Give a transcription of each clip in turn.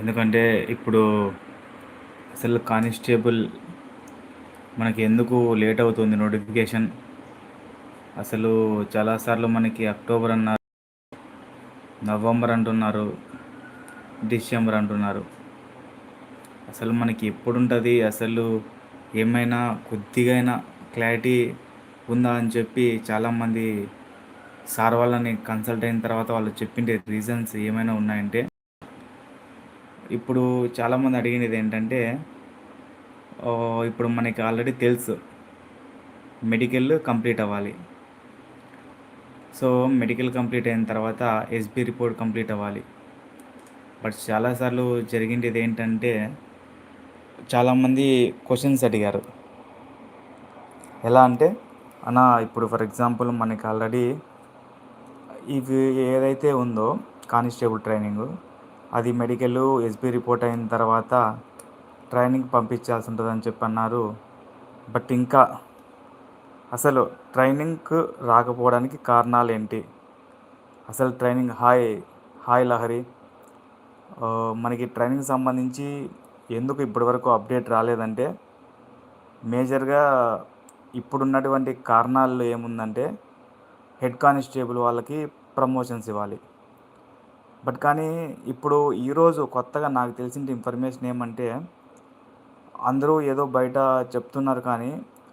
ఎందుకంటే ఇప్పుడు అసలు కానిస్టేబుల్ మనకి ఎందుకు లేట్ అవుతుంది నోటిఫికేషన్? అసలు చాలాసార్లు మనకి అక్టోబర్ అన్నారు నవంబర్ అంటున్నారు డిసెంబర్ అంటున్నారు. అసలు మనకి ఎప్పుడు ఉంటుంది అసలు ఏమైనా కొద్దిగైనా క్లారిటీ ఉందా అని చెప్పి చాలామంది సార్ వాళ్ళని కన్సల్ట్ అయిన తర్వాత వాళ్ళు చెప్పిండే రీజన్స్ ఏమైనా ఉన్నాయంటే ఇప్పుడు చాలామంది అడిగినది ఏంటంటే ఇప్పుడు మనకి ఆల్రెడీ తెలుసు మెడికల్ కంప్లీట్ అవ్వాలి. సో మెడికల్ కంప్లీట్ అయిన తర్వాత ఎస్బీ రిపోర్ట్ కంప్లీట్ అవ్వాలి. బట్ చాలాసార్లు జరిగింది ఏంటంటే చాలామంది క్వశ్చన్స్ అడిగారు. ఎలా అంటే అన్న ఇప్పుడు ఫర్ ఎగ్జాంపుల్ మనకి ఆల్రెడీ ఇవి ఏదైతే ఉందో కానిస్టేబుల్ ట్రైనింగ్ అది మెడికల్ ఎస్బీ రిపోర్ట్ అయిన తర్వాత ట్రైనింగ్ పంపించాల్సి ఉంటుందని చెప్పి అన్నారు బట్ ఇంకా అసలు ట్రైనింగ్కు రాకపోవడానికి కారణాలు ఏంటి అసలు ట్రైనింగ్ హాయ్ హాయ్ లహరి. మనకి ట్రైనింగ్ సంబంధించి ఎందుకు ఇప్పటివరకు అప్డేట్ రాలేదంటే మేజర్గా ఇప్పుడున్నటువంటి కారణాలు ఏముందంటే హెడ్ కానిస్టేబుల్ వాళ్ళకి ప్రమోషన్స్ ఇవ్వాలి. బట్ కానీ ఇప్పుడు ఈరోజు కొత్తగా నాకు తెలిసిన ఇన్ఫర్మేషన్ ఏమంటే అందరూ ఏదో బయట చెప్తున్నారు కానీ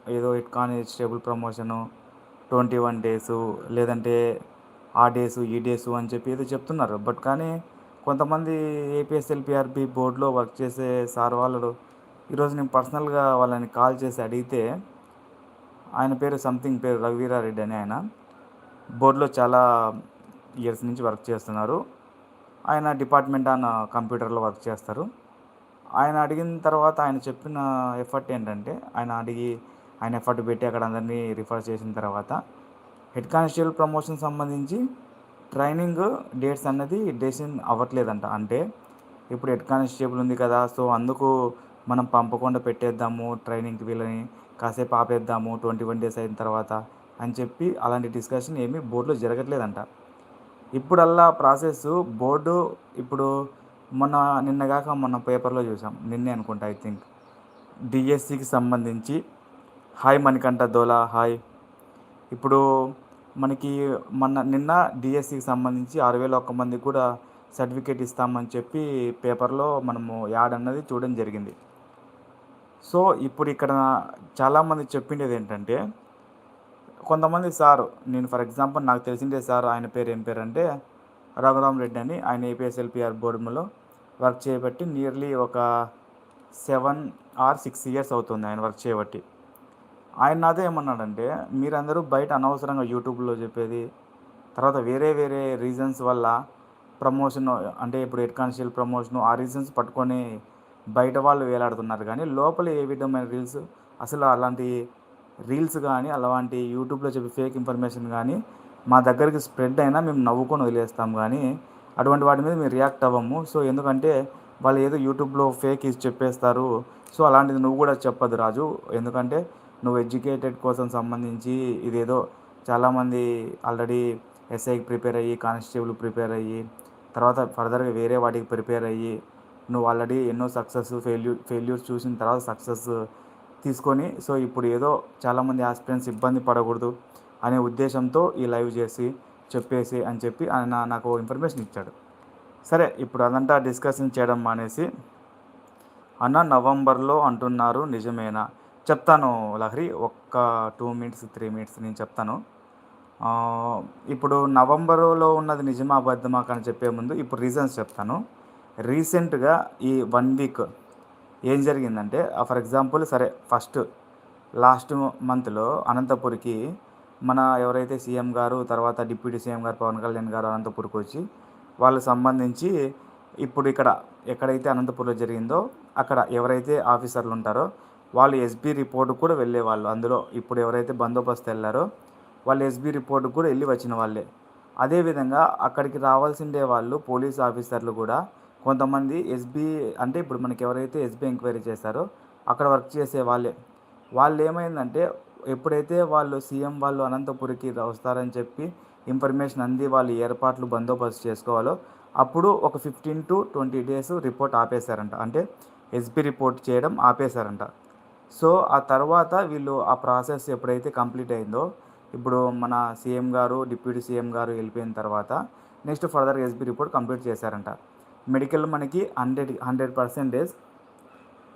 ఏదో head constable promotion twenty one days లేదంటే ఆ డేసు ఈ డేసు అని చెప్పి ఏదో చెప్తున్నారు. బట్ కానీ కొంతమంది ఏపీఎస్ఎల్పిఆర్బి బోర్డులో వర్క్ చేసే సార్ వాళ్ళు ఈరోజు నేను పర్సనల్గా వాళ్ళని కాల్ చేసి అడిగితే ఆయన పేరు సంథింగ్ పేరు రఘువీరారెడ్డి అని ఆయన బోర్డులో చాలా ఇయర్స్ నుంచి వర్క్ చేస్తున్నారు. ఆయన డిపార్ట్మెంట్ ఆన్ కంప్యూటర్లో వర్క్ చేస్తారు. ఆయన అడిగిన తర్వాత ఆయన చెప్పిన ఎఫర్ట్ ఏంటంటే ఆయన అడిగి ఆయన ఎఫర్ట్ పెట్టి అక్కడ అందరినీ రిఫర్ చేసిన తర్వాత హెడ్ కానిస్టేబుల్ ప్రమోషన్ సంబంధించి ట్రైనింగ్ డేట్స్ అన్నది డెసిషన్ అవ్వట్లేదంట. అంటే ఇప్పుడు హెడ్ కానిస్టేబుల్ ఉంది కదా సో అందుకు మనం పంపకుండా పెట్టేద్దాము ట్రైనింగ్కి వీళ్ళని కాసేపు ఆపేద్దాము ట్వంటీ వన్ డేస్ అయిన తర్వాత అని చెప్పి అలాంటి డిస్కషన్ ఏమీ బోర్డులో జరగట్లేదంట. ఇప్పుడల్లా ప్రాసెస్ బోర్డు ఇప్పుడు మొన్న నిన్నగాక మొన్న పేపర్లో చూసాం. నిన్నే అనుకుంటా ఐ థింక్ డిఎస్సికి సంబంధించి. హాయ్ మణికంఠ దోలా హాయ్ ఇప్పుడు మనకి మొన్న నిన్న డిఎస్సికి సంబంధించి ఆరు వేల ఒక్క మందికి కూడా సర్టిఫికేట్ ఇస్తామని చెప్పి పేపర్లో మనము యాడ్ అన్నది చూడడం జరిగింది. సో ఇప్పుడు ఇక్కడ చాలామంది చెప్పిండేది ఏంటంటే కొంతమంది సార్ నేను ఫర్ ఎగ్జాంపుల్ నాకు తెలిసిందే సార్ ఆయన పేరు ఏం పేరు అంటే రఘురామ్ రెడ్డి అని. ఆయన ఏపీఎస్ఎల్పిఆర్ బోర్డులో వర్క్ చేయబట్టి నియర్లీ ఒక సెవెన్ ఆర్ సిక్స్ ఇయర్స్ అవుతుంది ఆయన వర్క్ చేయబట్టి ఆయన నాతో ఏమన్నాడంటే మీరందరూ బయట అనవసరంగా యూట్యూబ్లో చెప్పేది తర్వాత వేరే వేరే రీజన్స్ వల్ల ప్రమోషన్ అంటే ఇప్పుడు హెడ్ కానిస్టేబుల్ ప్రమోషన్ ఆ రీజన్స్ పట్టుకొని బయట వాళ్ళు వేలాడుతున్నారు. కానీ లోపల ఏ విధమైన రీల్స్ అసలు అలాంటి రీల్స్ కానీ అలాంటి యూట్యూబ్లో చెప్పి ఫేక్ ఇన్ఫర్మేషన్ కానీ మా దగ్గరికి స్ప్రెడ్ అయినా మేము నవ్వుకొని వదిలేస్తాం కానీ అటువంటి వాటి మీద మేము రియాక్ట్ అవ్వము. సో ఎందుకంటే వాళ్ళు ఏదో యూట్యూబ్లో ఫేక్ ఇసి చెప్పేస్తారు. సో అలాంటిది నువ్వు కూడా చెప్పదు రాజు. ఎందుకంటే నువ్వు ఎడ్యుకేటెడ్ కోసం సంబంధించి ఇదేదో చాలామంది ఆల్రెడీ ఎస్ఐకి ప్రిపేర్ అయ్యి కానిస్టేబుల్ ప్రిపేర్ అయ్యి తర్వాత ఫర్దర్గా వేరే వాటికి ప్రిపేర్ అయ్యి నువ్వు ఆల్రెడీ ఎన్నో సక్సెస్ ఫెయిల్యూర్ ఫెయిల్యూర్స్ చూసిన తర్వాత సక్సెస్ తీసుకొని సో ఇప్పుడు ఏదో చాలామంది ఆస్పిరెంట్స్ ఇబ్బంది పడకూడదు అనే ఉద్దేశంతో ఈ లైవ్ చేసి చెప్పేసి అని చెప్పి ఆయన నాకు ఇన్ఫర్మేషన్ ఇచ్చాడు. సరే ఇప్పుడు అదంతా డిస్కషన్ చేయడం మానేసి అన్న నవంబర్లో అంటున్నారు నిజమేనా? చెప్తాను లహరి ఒక్క టూ మినిట్స్ త్రీ మినిట్స్ నేను చెప్తాను. ఇప్పుడు నవంబర్లో ఉన్నది నిజమా అబద్ధమా అని చెప్పే ముందు ఇప్పుడు రీజన్స్ చెప్తాను. రీసెంట్గా ఈ వన్ వీక్ ఏం జరిగిందంటే ఫర్ ఎగ్జాంపుల్ సరే ఫస్ట్ లాస్ట్ మంత్లో అనంతపురికి మన ఎవరైతే సీఎం గారు తర్వాత డిప్యూటీ సీఎం గారు పవన్ కళ్యాణ్ గారు అనంతపురికి వచ్చి వాళ్ళకి సంబంధించి ఇప్పుడు ఇక్కడ ఎక్కడైతే అనంతపూర్లో జరిగిందో అక్కడ ఎవరైతే ఆఫీసర్లు ఉంటారో వాళ్ళు ఎస్బీ రిపోర్ట్ కూడా వెళ్ళేవాళ్ళు. అందులో ఇప్పుడు ఎవరైతే బందోబస్తు వెళ్ళారో వాళ్ళు ఎస్బీ రిపోర్ట్ కూడా వెళ్ళి వచ్చిన వాళ్ళే. అదేవిధంగా అక్కడికి రావాల్సిందే వాళ్ళు పోలీస్ ఆఫీసర్లు కూడా కొంతమంది ఎస్బీ అంటే ఇప్పుడు మనకి ఎవరైతే ఎస్బీ ఎంక్వైరీ చేశారో అక్కడ వర్క్ చేసే వాళ్ళే. వాళ్ళు ఏమైందంటే ఎప్పుడైతే వాళ్ళు సీఎం వాళ్ళు అనంతపురికి వస్తారని చెప్పి ఇన్ఫర్మేషన్ అంది వాళ్ళు ఏర్పాట్లు బందోబస్తు చేసుకోవాలో అప్పుడు ఒక fifteen to twenty days report ఆపేశారంట. అంటే ఎస్బీ రిపోర్ట్ చేయడం ఆపేశారంట. సో ఆ తర్వాత వీళ్ళు ఆ ప్రాసెస్ ఎప్పుడైతే కంప్లీట్ అయిందో ఇప్పుడు మన సీఎం గారు డిప్యూటీ సీఎం గారు వెళ్ళిపోయిన తర్వాత next further SB report complete చేశారంట. మెడికల్ మనకి హండ్రెడ్ హండ్రెడ్ పర్సెంటేజ్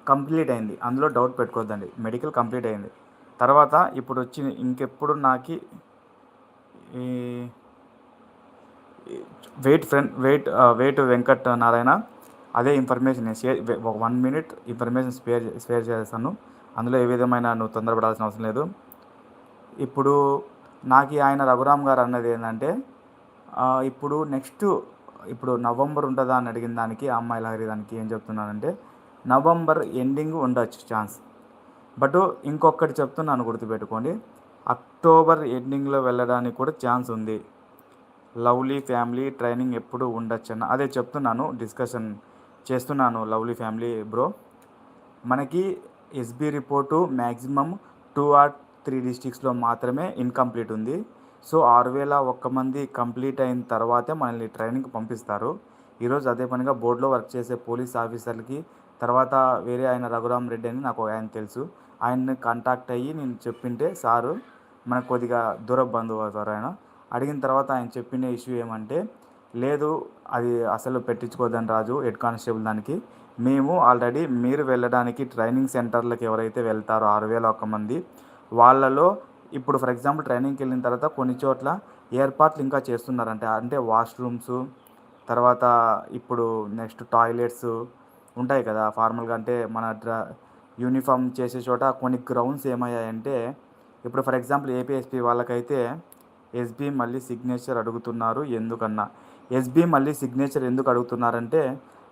కంప్లీట్ అయింది. అందులో డౌట్ పెట్టుకోవద్దండి. మెడికల్ కంప్లీట్ అయింది. తర్వాత ఇప్పుడు వచ్చి ఇంకెప్పుడు నాకు ఈ wait friend wait wait Venkat Narayana అదే ఇన్ఫర్మేషన్ నేను షేర్ ఒక one minute information spare spare చేస్తాను. అందులో ఏ విధమైన నువ్వు తొందరపడాల్సిన అవసరం లేదు. ఇప్పుడు నాకు ఆయన రఘురామ్ గారు అన్నది ఏంటంటే ఇప్పుడు నెక్స్ట్ ఇప్పుడు నవంబర్ ఉంటుందా అని అడిగిన దానికి ఆ అమ్మాయి లహరి దానికి ఏం చెప్తున్నానంటే నవంబర్ ఎండింగ్ ఉండొచ్చు ఛాన్స్. బట్ ఇంకొకటి చెప్తున్నాను గుర్తుపెట్టుకోండి. అక్టోబర్ ఎండింగ్లో వెళ్ళడానికి కూడా ఛాన్స్ ఉంది. లవ్లీ ఫ్యామిలీ ట్రైనింగ్ ఎప్పుడు ఉండొచ్చు అన్న అదే చెప్తున్నాను డిస్కషన్ చేస్తున్నాను లవ్లీ ఫ్యామిలీ బ్రో. మనకి SB report maximum two or three డిస్టిక్స్లో మాత్రమే ఇన్కంప్లీట్ ఉంది. సో ఆరు వేల ఒక్క మంది కంప్లీట్ అయిన తర్వాతే మనల్ని ట్రైనింగ్కి పంపిస్తారు. ఈరోజు అదే పనిగా బోర్డులో వర్క్ చేసే పోలీస్ ఆఫీసర్లకి తర్వాత వేరే ఆయన రఘురామ్ రెడ్డి అని నాకు ఆయన తెలుసు. ఆయన్ని కాంటాక్ట్ అయ్యి నేను చెప్పింటే సారు మనకు కొద్దిగా దూర బంధువు అవుతారు ఆయన. అడిగిన తర్వాత ఆయన చెప్పిన ఇష్యూ ఏమంటే లేదు అది అసలు పెట్టించుకోదని రాజు హెడ్ కానిస్టేబుల్ దానికి. మేము ఆల్రెడీ మీరు వెళ్ళడానికి ట్రైనింగ్ సెంటర్లకు ఎవరైతే వెళ్తారో ఆరు వేల ఒక మంది వాళ్ళలో ఇప్పుడు ఫర్ ఎగ్జాంపుల్ ట్రైనింగ్కి వెళ్ళిన తర్వాత కొన్ని చోట్ల ఏర్పాట్లు ఇంకా చేస్తున్నారంటే. అంటే వాష్రూమ్స్ తర్వాత ఇప్పుడు నెక్స్ట్ టాయిలెట్స్ ఉంటాయి కదా. ఫార్మల్గా అంటే మన డ్రా యూనిఫామ్ చేసే చోట కొన్ని గ్రౌండ్స్ ఏమయ్యాయంటే ఇప్పుడు ఫర్ ఎగ్జాంపుల్ ఏపీఎస్పీ వాళ్ళకైతే ఎస్బీ మళ్ళీ సిగ్నేచర్ అడుగుతున్నారు ఎందుకన్నా. ఎస్బీ మళ్ళీ సిగ్నేచర్ ఎందుకు అడుగుతున్నారంటే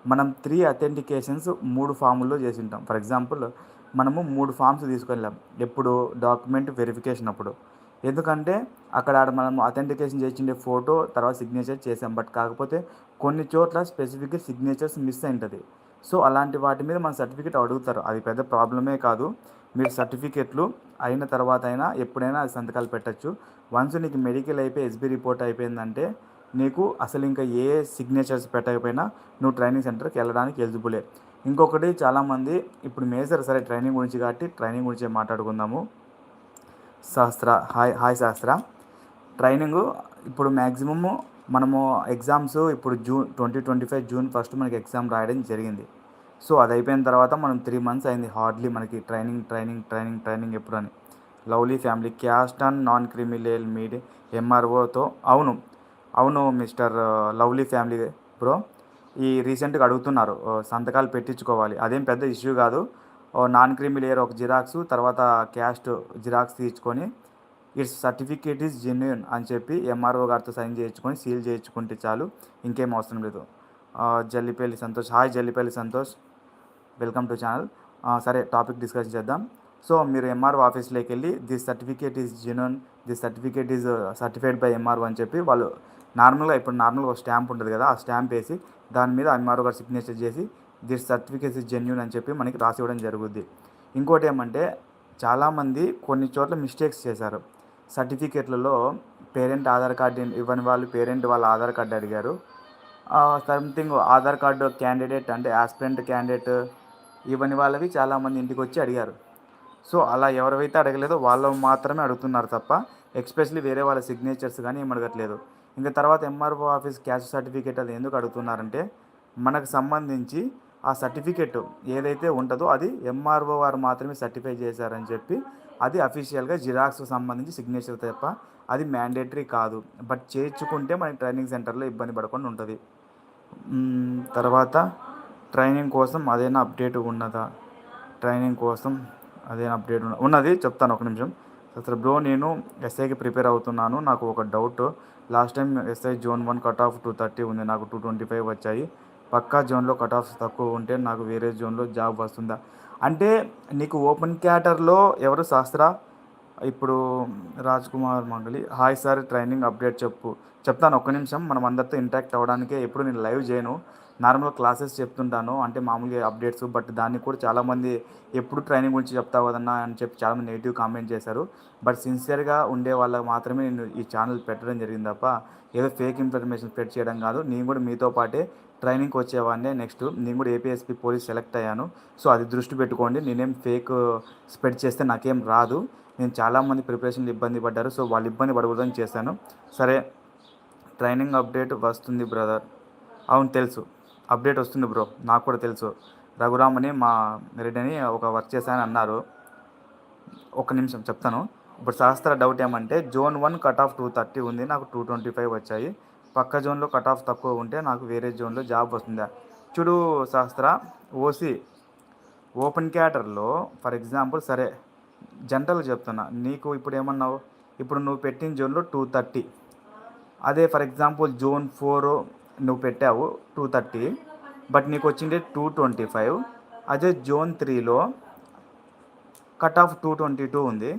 మనం త్రీ అథెంటికేషన్స్ మూడు ఫాముల్లో చేసి ఉంటాం ఫర్ ఎగ్జాంపుల్ మనము మూడు ఫామ్స్ తీసుకెళ్ళాం. ఎప్పుడు డాక్యుమెంట్ వెరిఫికేషన్ అప్పుడు. ఎందుకంటే అక్కడ మనం అథెంటికేషన్ చేసిండే ఫోటో తర్వాత సిగ్నేచర్ చేసాం. బట్ కాకపోతే కొన్ని చోట్ల స్పెసిఫిక్గా సిగ్నేచర్స్ మిస్ అయింటుంది. సో అలాంటి వాటి మీద మన సర్టిఫికేట్ అడుగుతారు. అది పెద్ద ప్రాబ్లమే కాదు. మీరు సర్టిఫికెట్లు అయిన తర్వాత అయినా ఎప్పుడైనా సంతకాలు పెట్టచ్చు. వన్స్ నీకు మెడికల్ అయిపోయి ఎస్బీ రిపోర్ట్ అయిపోయిందంటే నీకు అసలు ఇంకా ఏ సిగ్నేచర్స్ పెట్టకపోయినా నువ్వు ట్రైనింగ్ సెంటర్కి వెళ్ళడానికి ఎలిజిబులే. ఇంకొకటి చాలామంది ఇప్పుడు మేజర్ సరే ట్రైనింగ్ గురించి కాబట్టి ట్రైనింగ్ గురించి మాట్లాడుకుందాము. Shastra hi hi Shastra. Training ఇప్పుడు మ్యాక్సిమము మనము ఎగ్జామ్స్ ఇప్పుడు June twenty twenty five June first మనకి ఎగ్జామ్ రాయడం జరిగింది. సో అది అయిపోయిన తర్వాత మనం త్రీ మంత్స్ అయింది హార్డ్లీ మనకి ట్రైనింగ్ ట్రైనింగ్ ట్రైనింగ్ ట్రైనింగ్ ఎప్పుడు అని lovely family caste and non criminal Mead ఎంఆర్ఓతో అవును అవును మిస్టర్ లవ్లీ ఫ్యామిలీ బ్రో. ఈ రీసెంట్గా అడుగుతున్నారు. సంతకాలు పెట్టించుకోవాలి. అదేం పెద్ద ఇష్యూ కాదు. నాన్ క్రీమీ లేయర్ ఒక జిరాక్స్ తర్వాత క్యాస్ట్ జిరాక్స్ తీసుకొని ఇట్స్ సర్టిఫికేట్ ఈజ్ జెన్యున్ అని చెప్పి ఎంఆర్ఓ గారితో సైన్ చేయించుకొని సీల్ చేయించుకుంటే చాలు. ఇంకేం అవసరం లేదు. Jallipalli Santosh. Hi Jallipalli Santosh. Welcome to channel. సరే టాపిక్ డిస్కస్ చేద్దాం. సో మీరు ఎంఆర్ఓ ఆఫీస్లోకి వెళ్ళి this certificate is genuine this certificate is certified by MRO అని చెప్పి వాళ్ళు నార్మల్గా ఇప్పుడు నార్మల్గా ఒక స్టాంప్ ఉంటుంది కదా ఆ స్టాంప్ వేసి దాని మీద ఎంఆర్ఓ గారు సిగ్నేచర్ చేసి దిస్ సర్టిఫికేట్ ఇస్ జెన్యున్ అని చెప్పి మనకి రాసి ఇవ్వడం జరుగుద్ది. ఇంకోటి ఏమంటే చాలామంది కొన్ని చోట్ల మిస్టేక్స్ చేశారు. సర్టిఫికేట్లలో పేరెంట్ ఆధార్ కార్డు ఇవ్వని వాళ్ళు పేరెంట్ వాళ్ళ ఆధార్ కార్డు అడిగారు. సంథింగ్ ఆధార్ కార్డు క్యాండిడేట్ అంటే ఆస్పిరెంట్ క్యాండిడేట్ ఇవ్వని వాళ్ళవి చాలామంది ఇంటికి వచ్చి అడిగారు. సో అలా ఎవరైతే అడగలేదో వాళ్ళు మాత్రమే అడుగుతున్నారు తప్ప ఎక్స్పెషలీ వేరే వాళ్ళ సిగ్నేచర్స్ కానీ ఏం అడగట్లేదు ఇంకా తర్వాత ఎంఆర్ఓ ఆఫీస్ క్యాష్ సర్టిఫికేట్ అది ఎందుకు అడుగుతున్నారంటే మనకు సంబంధించి ఆ సర్టిఫికెట్ ఏదైతే ఉంటుందో అది ఎంఆర్ఓ వారు మాత్రమే సర్టిఫై చేశారని చెప్పి అది అఫీషియల్గా జిరాక్స్కి సంబంధించి సిగ్నేచర్ తప్ప అది మ్యాండేటరీ కాదు. బట్ చేర్చుకుంటే మన ట్రైనింగ్ సెంటర్లో ఇబ్బంది పడకుండా ఉంటుంది. తర్వాత ట్రైనింగ్ కోసం అదైనా అప్డేట్ ఉన్నదా? ట్రైనింగ్ కోసం అదేనా అప్డేట్ ఉన్నది చెప్తాను ఒక నిమిషం. అసలు బ్రో నేను ఎస్ఐకి ప్రిపేర్ అవుతున్నాను. నాకు ఒక doubt last time SI zone one cut off two thirty ఉంది నాకు టూ ట్వంటీ ఫైవ్ వచ్చాయి. పక్కా జోన్లో కట్ ఆఫ్స్ తక్కువ ఉంటే నాకు వేరే జోన్లో జాబ్ వస్తుందా? అంటే నీకు ఓపెన్ క్యాటర్లో ఎవరు శాస్త్ర? ఇప్పుడు Raj Kumar Mangali hi sir training update చెప్పు. చెప్తాను ఒక్క నిమిషం మనం అందరితో ఇంటాక్ట్ అవ్వడానికే ఎప్పుడు నేను లైవ్ చేయను. నార్మల్ క్లాసెస్ చెప్తుంటాను. అంటే మామూలుగా అప్డేట్స్ బట్ దాన్ని కూడా చాలామంది ఎప్పుడు ట్రైనింగ్ గురించి చెప్తావు కదన్నా అని చెప్పి చాలామంది నెగిటివ్ కామెంట్ చేశారు. బట్ సిన్సియర్గా ఉండే వాళ్ళకి మాత్రమే నేను ఈ ఛానల్ పెట్టడం జరిగింది తప్ప ఏదో ఫేక్ ఇన్ఫర్మేషన్ స్ప్రెడ్ చేయడం కాదు. నేను కూడా మీతో పాటే ట్రైనింగ్కి వచ్చేవాడినే నెక్స్ట్. నేను కూడా ఏపీఎస్పీ పోలీస్ సెలెక్ట్ అయ్యాను. సో అది దృష్టి పెట్టుకోండి. నేనేం ఫేక్ స్ప్రెడ్ చేస్తే నాకేం రాదు. నేను చాలామంది ప్రిపరేషన్లు ఇబ్బంది పడ్డారు. సో వాళ్ళు ఇబ్బంది పడకూడదని చేశాను. సరే ట్రైనింగ్ అప్డేట్ వస్తుంది బ్రదర్. అవును తెలుసు. అప్డేట్ వస్తుంది బ్రో. నాకు కూడా తెలుసు. రఘురామ్ అని మా రెడ్డి అని ఒక వర్క్ చేశానని అన్నారు. ఒక నిమిషం చెప్తాను. ఇప్పుడు శాస్త్ర డౌట్ ఏమంటే zone one cut off two thirty ఉంది. నాకు టూ ట్వంటీ ఫైవ్ వచ్చాయి. పక్క జోన్లో కట్ ఆఫ్ తక్కువ ఉంటే నాకు వేరే జోన్లో జాబ్ వస్తుందా? చూడు శాస్త్ర ఓసీ ఓపెన్ క్యాటర్లో ఫర్ ఎగ్జాంపుల్ సరే జనరల్ చెప్తున్నా. నీకు ఇప్పుడు ఏమన్నావు? ఇప్పుడు నువ్వు పెట్టిన జోన్లో టూ థర్టీ. అదే ఫర్ ఎగ్జాంపుల్ జోన్ ఫోర్ నువ్వు పెట్టావు టూ థర్టీ బట్ నీకు వచ్చింది టూ ట్వంటీ ఫైవ్ అదే జోన్ త్రీలో cut off two twenty two ఉంది.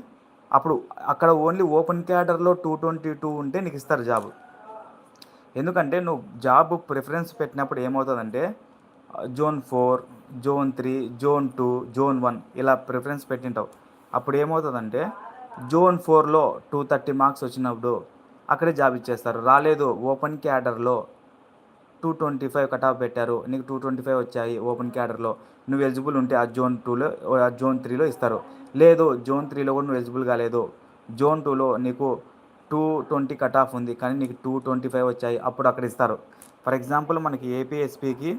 అప్పుడు అక్కడ ఓన్లీ ఓపెన్ క్యాడర్లో టూ ట్వంటీ టూ ఉంటే నీకు ఇస్తారు జాబ్ ఎందుకంటే నువ్వు జాబ్ ప్రిఫరెన్స్ పెట్టినప్పుడు ఏమవుతుందంటే zone four zone three zone two zone one ఇలా ప్రిఫరెన్స్ పెట్టింటావు. అప్పుడు ఏమవుతుందంటే జోన్ ఫోర్లో టూ థర్టీ మార్క్స్ వచ్చినప్పుడు అక్కడే జాబ్ ఇచ్చేస్తారు. రాలేదు ఓపెన్ క్యాడర్లో two twenty five cut off పెట్టారు. నీకు టూ ట్వంటీ ఫైవ్ వచ్చాయి ఓపెన్ క్యాడర్లో. నువ్వు ఎలిజిబుల్ ఉంటే ఆ జోన్ టూలో ఆ జోన్ త్రీలో ఇస్తారు. లేదు జోన్ త్రీలో కూడా నువ్వు ఎలిజిబుల్ కాలేదు. జోన్ టూలో నీకు టూ ట్వంటీ కట్ ఆఫ్ ఉంది కానీ నీకు టూ ట్వంటీ ఫైవ్ వచ్చాయి. అప్పుడు అక్కడ ఇస్తారు. ఫర్ ఎగ్జాంపుల్ మనకి ఏపీఎస్పికి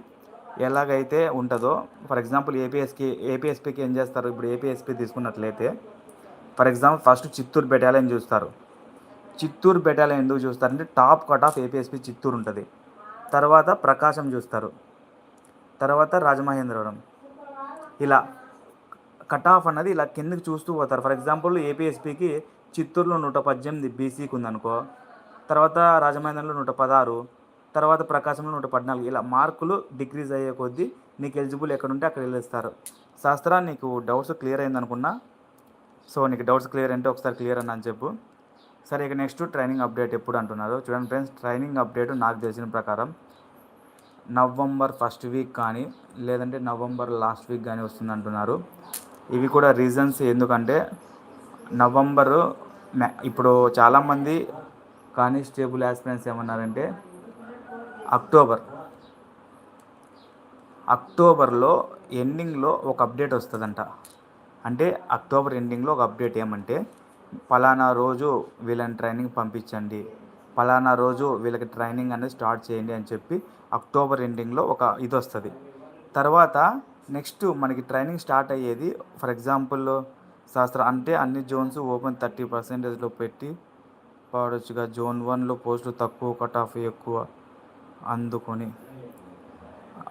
ఎలాగైతే ఉంటుందో ఫర్ ఎగ్జాంపుల్ ఏపీఎస్కి ఏపీఎస్పికి ఏం చేస్తారు? ఇప్పుడు ఏపీఎస్పి తీసుకున్నట్లయితే for example first Chittoor battalion చూస్తారు. చిత్తూరు బెటాలియన్ ఎందుకు చూస్తారంటే top cut off APSP Chittoor ఉంటుంది. తర్వాత ప్రకాశం చూస్తారు. తర్వాత రాజమహేంద్రవరం. ఇలా కట్ ఆఫ్ అన్నది ఇలా కిందకి చూస్తూ పోతారు. ఫర్ ఎగ్జాంపుల్ ఏపీఎస్పికి చిత్తూరులో నూట పద్దెనిమిది బీసీకి ఉందనుకో తర్వాత రాజమహేంద్రంలో నూట పదహారు తర్వాత ప్రకాశంలో నూట పద్నాలుగు ఇలా మార్కులు డిక్రీజ్ అయ్యే కొద్దీ నీకు ఎలిజిబుల్ ఎక్కడ ఉంటే అక్కడ వెళ్ళిస్తారు. శాస్త్రా నీకు డౌట్స్ క్లియర్ అయిందనుకున్నా సో నీకు డౌట్స్ క్లియర్ అంటే ఒకసారి క్లియర్ అని అని చెప్పు. సరే ఇక నెక్స్ట్ ట్రైనింగ్ అప్డేట్ ఎప్పుడు అంటున్నారు చూడండి ఫ్రెండ్స్ ట్రైనింగ్ అప్డేట్ నాకు తెలిసిన ప్రకారం నవంబర్ ఫస్ట్ వీక్ కానీ లేదంటే నవంబర్ లాస్ట్ వీక్ కానీ వస్తుంది అంటున్నారు. ఇవి కూడా రీజన్స్ ఎందుకంటే నవంబరు ఇప్పుడు చాలామంది కానిస్టేబుల్ యాస్పిరెంట్స్ ఏమన్నారంటే అక్టోబర్ అక్టోబర్లో ఎండింగ్లో ఒక అప్డేట్ వస్తుందంట. అంటే అక్టోబర్ ఎండింగ్లో ఒక అప్డేట్ ఏమంటే పలానా రోజు వీళ్ళని ట్రైనింగ్ పంపించండి. పలానా రోజు వీళ్ళకి ట్రైనింగ్ అనేది స్టార్ట్ చేయండి అని చెప్పి అక్టోబర్ ఎండింగ్లో ఒక ఇది వస్తుంది. తర్వాత నెక్స్ట్ మనకి ట్రైనింగ్ స్టార్ట్ అయ్యేది ఫర్ ఎగ్జాంపుల్ శాస్త్ర అంటే అన్ని జోన్స్ ఓపెన్ థర్టీ పర్సెంటేజ్లో పెట్టి పాడొచ్చుగా జోన్ వన్లో పోస్టులు తక్కువ కట్ ఆఫ్ ఎక్కువ అందుకొని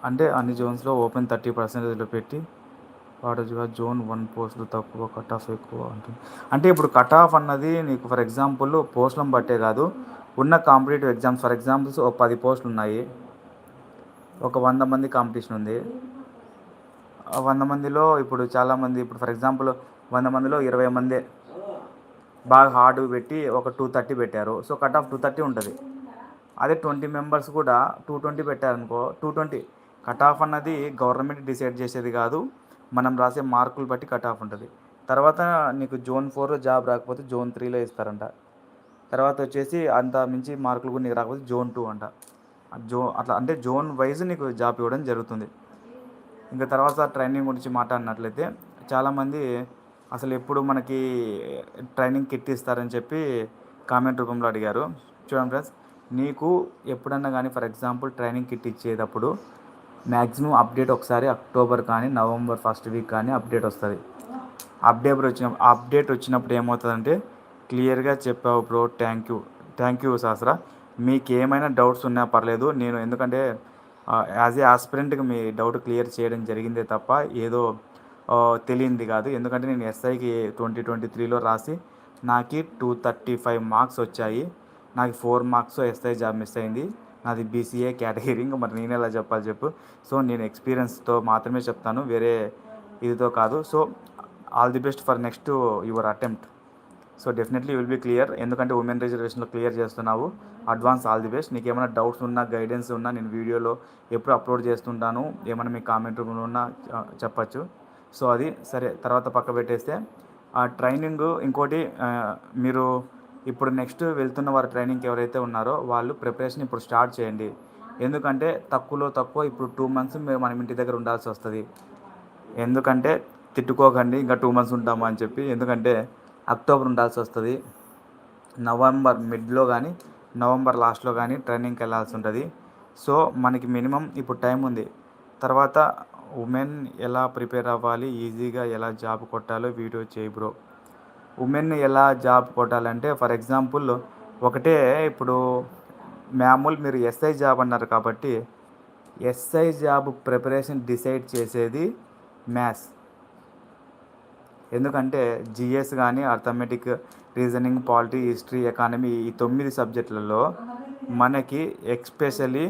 అంటే అన్ని జోన్స్లో ఓపెన్ థర్టీ పర్సెంటేజ్లో పెట్టి వాడొచ్చుగా జోన్ వన్ పోస్టులు తక్కువ కట్ ఆఫ్ ఎక్కువ ఉంటుంది అంటే ఇప్పుడు కట్ ఆఫ్ అన్నది నీకు ఫర్ ఎగ్జాంపుల్ పోస్టులను బట్టే కాదు ఉన్న కాంపిటేటివ్ ఎగ్జామ్స్ ఫర్ ఎగ్జాంపుల్స్ ఒక పది పోస్టులు ఉన్నాయి. ఒక వంద మంది కాంపిటీషన్ ఉంది. వంద మందిలో ఇప్పుడు చాలామంది ఇప్పుడు ఫర్ ఎగ్జాంపుల్ వంద మందిలో ఇరవై మంది బాగా హార్డ్ పెట్టి ఒక టూ థర్టీ పెట్టారు. So cut off two thirty ఉంటుంది. అదే ట్వంటీ మెంబర్స్ కూడా టూ ట్వంటీ పెట్టారనుకో టూ ట్వంటీ కట్ ఆఫ్ అన్నది గవర్నమెంట్ డిసైడ్ చేసేది కాదు. మనం రాసే మార్కులు బట్టి కట్ ఆఫ్ ఉంటుంది. తర్వాత నీకు జోన్ ఫోర్లో జాబ్ రాకపోతే జోన్ త్రీలో ఇస్తారంట. తర్వాత వచ్చేసి అంత మించి మార్కులు కూడా నీకు రాకపోతే జోన్ టూ అంట. జో అట్లా అంటే జోన్ వైజ్ నీకు జాబ్ ఇవ్వడం జరుగుతుంది. ఇంకా తర్వాత ట్రైనింగ్ గురించి మాట్లాడినట్లయితే చాలామంది అసలు ఎప్పుడు మనకి ట్రైనింగ్ కిట్ ఇస్తారని చెప్పి కామెంట్ రూపంలో అడిగారు. చూడండి ఫ్రెండ్స్ నీకు ఎప్పుడన్నా కానీ ఫర్ ఎగ్జాంపుల్ ట్రైనింగ్ కిట్ ఇచ్చేటప్పుడు మ్యాక్సిమం అప్డేట్ ఒకసారి అక్టోబర్ కానీ నవంబర్ ఫస్ట్ వీక్ కానీ అప్డేట్ వస్తుంది. అప్డేట్ వచ్చిన అప్డేట్ వచ్చినప్పుడు ఏమవుతుందంటే క్లియర్గా చెప్పావు bro thank you. Thank you Shastra మీకు ఏమైనా డౌట్స్ ఉన్నా పర్లేదు నేను ఎందుకంటే యాజ్ ఏ ఆస్పిరెంట్కి మీ డౌట్ క్లియర్ చేయడం జరిగిందే తప్ప ఏదో తెలియంది కాదు. ఎందుకంటే నేను ఎస్ఐకి ట్వంటీ ట్వంటీ త్రీలో రాసి నాకు టూ థర్టీ ఫైవ్ మార్క్స్ వచ్చాయి. నాకు four marks SI job miss అయింది. నాది బీసీఏ కేటగిరీ ఇంకా మరి నేను ఎలా చెప్పాలి చెప్పు. సో నేను ఎక్స్పీరియన్స్తో మాత్రమే చెప్తాను వేరే ఇదితో కాదు. So all the best for next your attempt. So definitely will be clear. ఎందుకంటే ఉమెన్ రిజర్వేషన్లో క్లియర్ చేస్తున్నావు. Advance all the best. నీకు ఏమైనా డౌట్స్ ఉన్నా గైడెన్స్ ఉన్నా నేను వీడియోలో ఎప్పుడు అప్లోడ్ చేస్తుంటాను. ఏమైనా మీ కామెంట్ రూమ్లో ఉన్నా చెప్పచ్చు. సో అది సరే. తర్వాత పక్క పెట్టేస్తే ఆ ట్రైనింగ్ ఇంకోటి మీరు ఇప్పుడు నెక్స్ట్ వెళ్తున్న వారు ట్రైనింగ్కి ఎవరైతే ఉన్నారో వాళ్ళు ప్రిపరేషన్ ఇప్పుడు స్టార్ట్ చేయండి. ఎందుకంటే తక్కువలో తక్కువ ఇప్పుడు టూ మంత్స్ మనం ఇంటి దగ్గర ఉండాల్సి వస్తుంది. ఎందుకంటే తిట్టుకోకండి ఇంకా టూ మంత్స్ ఉంటాము అని చెప్పి. ఎందుకంటే అక్టోబర్ ఉండాల్సి వస్తుంది. నవంబర్ మిడ్లో కానీ నవంబర్ లాస్ట్లో కానీ ట్రైనింగ్కి వెళ్ళాల్సి ఉంటుంది. సో మనకి మినిమం ఇప్పుడు టైం ఉంది. తర్వాత ఉమెన్ ఎలా ప్రిపేర్ అవ్వాలి ఈజీగా ఎలా జాబ్ కొట్టాలో వీడియో చేయి బ్రో. ఉమెన్ ఎలా జాబ్ కొట్టాలంటే ఫర్ ఎగ్జాంపుల్ ఒకటే ఇప్పుడు మామూలు మీరు ఎస్ఐ జాబ్ అన్నారు కాబట్టి ఎస్ఐ జాబ్ ప్రిపరేషన్ డిసైడ్ చేసేది మ్యాథ్స్. ఎందుకంటే జిఎస్ కానీ arithmetic reasoning polity history economy ఈ తొమ్మిది సబ్జెక్టులలో మనకి ఎక్స్పెషలీ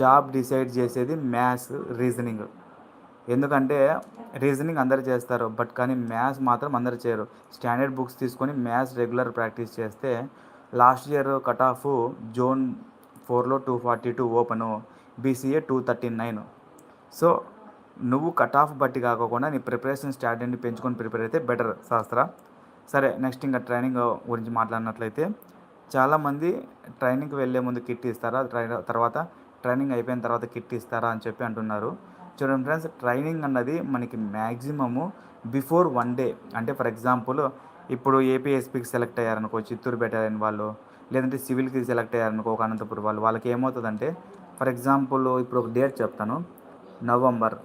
జాబ్ డిసైడ్ చేసేది మ్యాథ్స్ రీజనింగ్. ఎందుకంటే రీజనింగ్ అందరు చేస్తారు బట్ కానీ మ్యాథ్స్ మాత్రం అందరు చేయరు. స్టాండర్డ్ బుక్స్ తీసుకొని మ్యాథ్స్ రెగ్యులర్ ప్రాక్టీస్ చేస్తే last year cut off zone ఫోర్లో two forty two open BCA two thirty nine. So నువ్వు కట్ ఆఫ్ బట్టి కాకుండా నీ ప్రిపరేషన్ స్టాండర్డ్ని పెంచుకొని ప్రిపేర్ అయితే బెటర్ శాస్త్ర. సరే నెక్స్ట్ ఇంకా ట్రైనింగ్ గురించి మాట్లాడినట్లయితే చాలామంది ట్రైనింగ్కి వెళ్ళే ముందు కిట్ ఇస్తారా ట్రైన్ తర్వాత ట్రైనింగ్ అయిపోయిన తర్వాత కిట్ ఇస్తారా అని చెప్పి అంటున్నారు. చూడండి ఫ్రెండ్స్ ట్రైనింగ్ అన్నది మనకి మ్యాక్సిమము బిఫోర్ వన్ డే. అంటే ఫర్ ఎగ్జాంపుల్ ఇప్పుడు ఏపీఎస్పీకి సెలెక్ట్ అయ్యారనుకో చిత్తూరు బెటాలియన్ వాళ్ళు లేదంటే సివిల్కి సెలెక్ట్ అయ్యారనుకో ఒక అనంతపురం వాళ్ళు వాళ్ళకి ఏమవుతుందంటే ఫర్ ఎగ్జాంపుల్ ఇప్పుడు ఒక డేట్ చెప్తాను. నవంబర్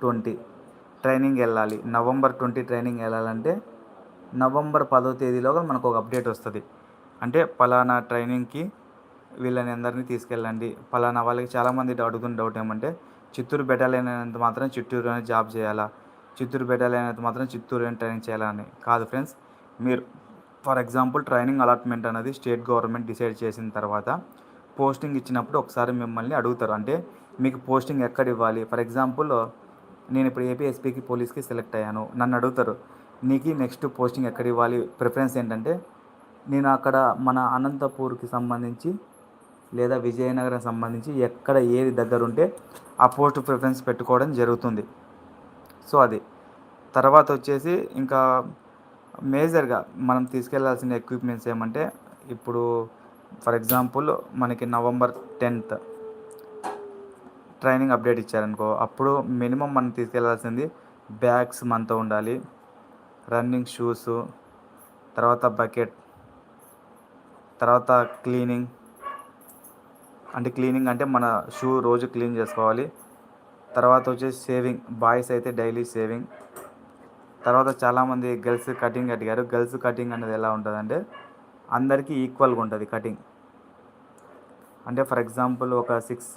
ట్వంటీ ట్రైనింగ్ వెళ్ళాలి. నవంబర్ ట్వంటీ ట్రైనింగ్ వెళ్ళాలంటే నవంబర్ పదో తేదీలోగా మనకు ఒక అప్డేట్ వస్తుంది. అంటే పలానా ట్రైనింగ్కి వీళ్ళని అందరినీ తీసుకెళ్ళండి. పలానా వాళ్ళకి చాలామంది అడుగుతున్న డౌట్ ఏమంటే చిత్తూరు బెటాలియన్ అయినంత మాత్రం చిత్తూరులోనే జాబ్ చేయాలా? చిత్తూరు బెటాలియన్ అయినంత మాత్రం చిత్తూరులోనే ట్రైనింగ్ చేయాలని కాదు ఫ్రెండ్స్ మీరు ఫర్ ఎగ్జాంపుల్ ట్రైనింగ్ అలాట్మెంట్ అనేది స్టేట్ గవర్నమెంట్ డిసైడ్ చేసిన తర్వాత పోస్టింగ్ ఇచ్చినప్పుడు ఒకసారి మిమ్మల్ని అడుగుతారు. అంటే మీకు పోస్టింగ్ ఎక్కడ ఇవ్వాలి? ఫర్ ఎగ్జాంపుల్ నేను ఇప్పుడు ఏపీఎస్పీకి పోలీస్కి సెలెక్ట్ అయ్యాను. నన్ను అడుగుతారు నీకు నెక్స్ట్ పోస్టింగ్ ఎక్కడ ఇవ్వాలి? ప్రిఫరెన్స్ ఏంటంటే నేను అక్కడ మన అనంతపూర్కి సంబంధించి లేదా విజయనగరం సంబంధించి ఎక్కడ ఏది దగ్గర ఉంటే ఆ పోస్ట్ ప్రిఫరెన్స్ పెట్టుకోవడం జరుగుతుంది. సో అది. తర్వాత వచ్చేసి ఇంకా మేజర్గా మనం తీసుకెళ్ళాల్సిన ఎక్విప్మెంట్స్ ఏమంటే ఇప్పుడు ఫర్ ఎగ్జాంపుల్ మనకి నవంబర్ టెన్త్ ట్రైనింగ్ అప్డేట్ ఇచ్చారనుకో అప్పుడు మినిమం మనం తీసుకెళ్ళాల్సింది బ్యాగ్స్ మనతో ఉండాలి రన్నింగ్ షూస్ తర్వాత బకెట్ తర్వాత క్లీనింగ్ అంటే క్లీనింగ్ అంటే మన షూ రోజు క్లీన్ చేసుకోవాలి. తర్వాత వచ్చేసి సేవింగ్ బాయ్స్ అయితే డైలీ సేవింగ్ తర్వాత చాలామంది గర్ల్స్ కటింగ్ అడిగారు గర్ల్స్ కటింగ్ అనేది ఎలా ఉంటుందంటే అందరికీ ఈక్వల్గా ఉంటుంది కటింగ్. అంటే ఫర్ ఎగ్జాంపుల్ ఒక సిక్స్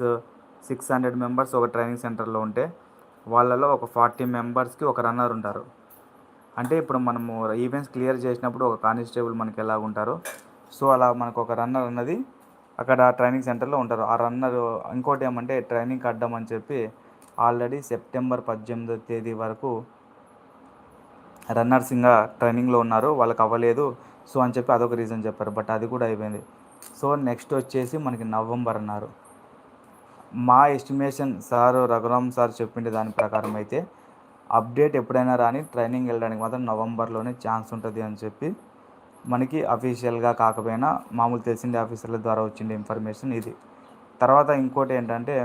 సిక్స్ హండ్రెడ్ మెంబర్స్ ఒక ట్రైనింగ్ సెంటర్లో ఉంటే వాళ్ళలో ఒక ఫార్టీ మెంబర్స్కి ఒక రన్నర్ ఉంటారు. అంటే ఇప్పుడు మనము ఈవెంట్స్ క్లియర్ చేసినప్పుడు ఒక కానిస్టేబుల్ మనకి ఎలా ఉంటారో సో అలా మనకు ఒక రన్నర్ అన్నది అక్కడ ట్రైనింగ్ సెంటర్లో ఉంటారు. ఆ రన్నర్ ఇంకోటి ఏమంటే ట్రైనింగ్ కట్టడం అని చెప్పి ఆల్రెడీ సెప్టెంబర్ పద్దెనిమిదో తేదీ వరకు రన్నర్స్ ట్రైనింగ్లో ఉన్నారు. వాళ్ళకి అవ్వలేదు. సో అని చెప్పి అదొక రీజన్ చెప్పారు. బట్ అది కూడా అయిపోయింది. సో నెక్స్ట్ వచ్చేసి మనకి నవంబర్ అన్నారు. మా ఎస్టిమేషన్ సార్ రఘురామ్ సార్ చెప్పిండే దాని ప్రకారం అయితే అప్డేట్ ఎప్పుడైనా రాని ట్రైనింగ్ వెళ్ళడానికి మాత్రం నవంబర్లోనే ఛాన్స్ ఉంటుంది అని చెప్పి మనకి అఫీషియల్గా కాకపోయినా మామూలు తెలిసిందే ఆఫీసర్ల ద్వారా వచ్చిండే ఇన్ఫర్మేషన్ ఇది. తర్వాత ఇంకోటి ఏంటంటే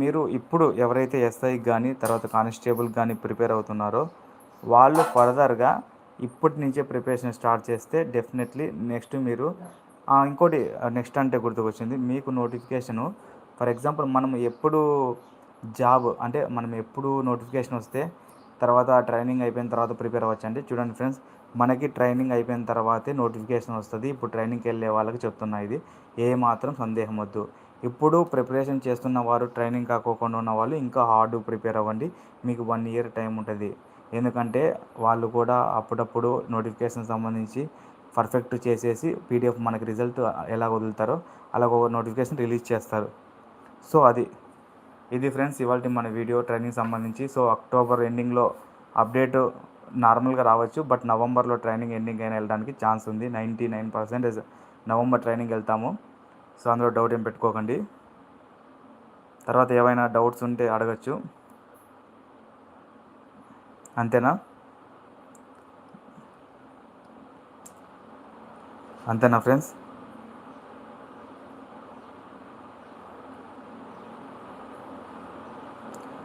మీరు ఇప్పుడు ఎవరైతే ఎస్ఐకి కానీ తర్వాత కానిస్టేబుల్ కానీ ప్రిపేర్ అవుతున్నారో వాళ్ళు ఫర్దర్గా ఇప్పటి నుంచే ప్రిపరేషన్ స్టార్ట్ చేస్తే డెఫినెట్లీ నెక్స్ట్ మీరు ఇంకోటి నెక్స్ట్ అంటే గుర్తుకొచ్చింది. మీకు నోటిఫికేషను ఫర్ ఎగ్జాంపుల్ మనం ఎప్పుడు జాబ్ అంటే మనం ఎప్పుడు నోటిఫికేషన్ వస్తే తర్వాత ట్రైనింగ్ అయిపోయిన తర్వాత ప్రిపేర్ అవ్వచ్చు అంటే చూడండి ఫ్రెండ్స్ మనకి ట్రైనింగ్ అయిపోయిన తర్వాతే నోటిఫికేషన్ వస్తుంది. ఇప్పుడు ట్రైనింగ్కి వెళ్ళే వాళ్ళకి చెప్తున్నా ఇది. ఏ మాత్రం సందేహం వద్దు. ఇప్పుడు ప్రిపరేషన్ చేస్తున్న వారు ట్రైనింగ్ కాకోకుండా ఉన్న వాళ్ళు ఇంకా హార్డ్ ప్రిపేర్ అవ్వండి. మీకు వన్ ఇయర్ టైం ఉంటుంది. ఎందుకంటే వాళ్ళు కూడా అప్పుడప్పుడు నోటిఫికేషన్ సంబంధించి పర్ఫెక్ట్ చేసేసి పీడిఎఫ్ మనకి రిజల్ట్ ఎలా వదులుతారో అలా ఒక నోటిఫికేషన్ రిలీజ్ చేస్తారు. సో అది. ఇది ఫ్రెండ్స్ ఇవాళ మన వీడియో ట్రైనింగ్ సంబంధించి. సో అక్టోబర్ ఎండింగ్లో అప్డేట్ నార్మల్గా రావచ్చు బట్ నవంబర్లో ట్రైనింగ్ ఎండింగ్ అయినా వెళ్ళడానికి ఛాన్స్ ఉంది. Ninety nine percentage November training వెళ్తాము. సో అందులో డౌట్ ఏం పెట్టుకోకండి. తర్వాత ఏవైనా డౌట్స్ ఉంటే అడగచ్చు. అంతేనా? అంతేనా friends?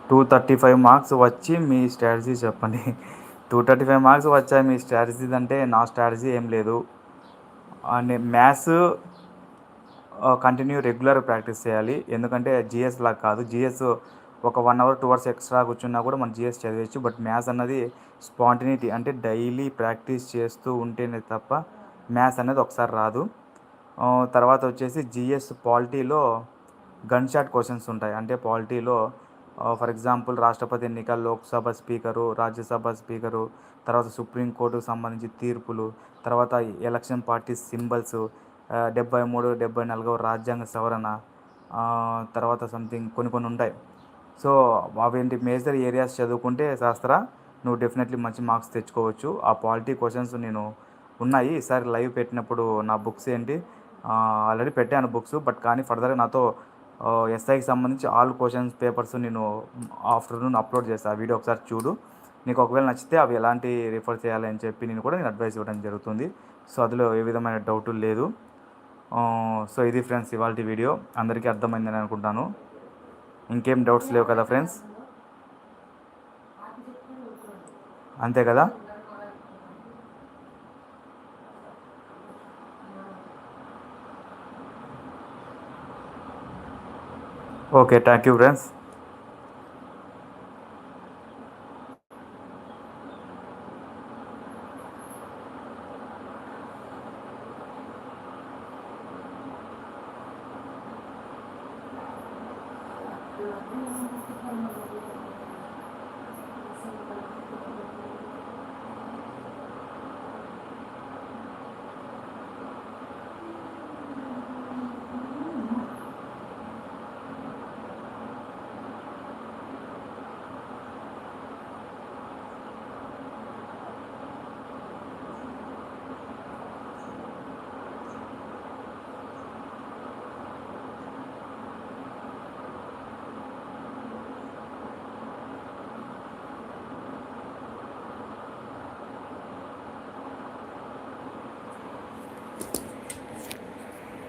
Two thirty five marks వచ్చి మీ స్ట్రాటజీ చెప్పండి. టూ థర్టీ ఫైవ్ మార్క్స్ వచ్చాయి మీ స్ట్రాటజీ అంటే నా స్ట్రాటజీ ఏం లేదు. And maths continue regular practice చేయాలి. ఎందుకంటే జిఎస్ లాగా కాదు. జిఎస్ ఒక one hour two hours extra కూర్చున్నా కూడా మనం జిఎస్ చదివచ్చు బట్ మ్యాథ్స్ అన్నది స్పాంటినిటీ అంటే డైలీ ప్రాక్టీస్ చేస్తూ ఉంటేనే తప్ప మ్యాథ్స్ అనేది ఒకసారి రాదు. తర్వాత వచ్చేసి జిఎస్ పాలిటీలో గన్ షాట్ క్వశ్చన్స్ ఉంటాయి. అంటే పాలిటీలో ఫర్ ఎగ్జాంపుల్ రాష్ట్రపతి ఎన్నిక లోక్సభ స్పీకరు రాజ్యసభ స్పీకరు తర్వాత సుప్రీంకోర్టుకు సంబంధించి తీర్పులు తర్వాత ఎలక్షన్ పార్టీ సింబల్స్ డెబ్బై మూడు డెబ్బై నాలుగవ రాజ్యాంగ సవరణ తర్వాత సంథింగ్ కొన్ని కొన్ని ఉంటాయి. సో అవేంటి మేజర్ ఏరియాస్ చదువుకుంటే శాస్త్ర నువ్వు డెఫినెట్లీ మంచి మార్క్స్ తెచ్చుకోవచ్చు. ఆ పాలిటీ క్వశ్చన్స్ నేను ఉన్నాయి. ఈసారి లైవ్ పెట్టినప్పుడు నా బుక్స్ ఏంటి? ఆల్రెడీ పెట్టాను బుక్స్ బట్ కానీ ఫర్దర్గా నాతో ఎస్ఐకి సంబంధించి ఆల్ క్వశ్చన్స్ పేపర్స్ నేను ఆఫ్టర్నూన్ అప్లోడ్ చేస్తాను ఆ వీడియో ఒకసారి చూడు. నీకు ఒకవేళ నచ్చితే అవి ఎలాంటి రిఫర్ చేయాలి అని చెప్పి నేను కూడా నేను అడ్వైస్ ఇవ్వడం జరుగుతుంది. సో అందులో ఏ విధమైన డౌట్ లేదు. సో ఇది ఫ్రెండ్స్ ఇవాళ వీడియో. అందరికీ అర్థమైందని అనుకుంటాను. ఇంకేం డౌట్స్ లేవు కదా ఫ్రెండ్స్ అంతే కదా? Okay. Thank you.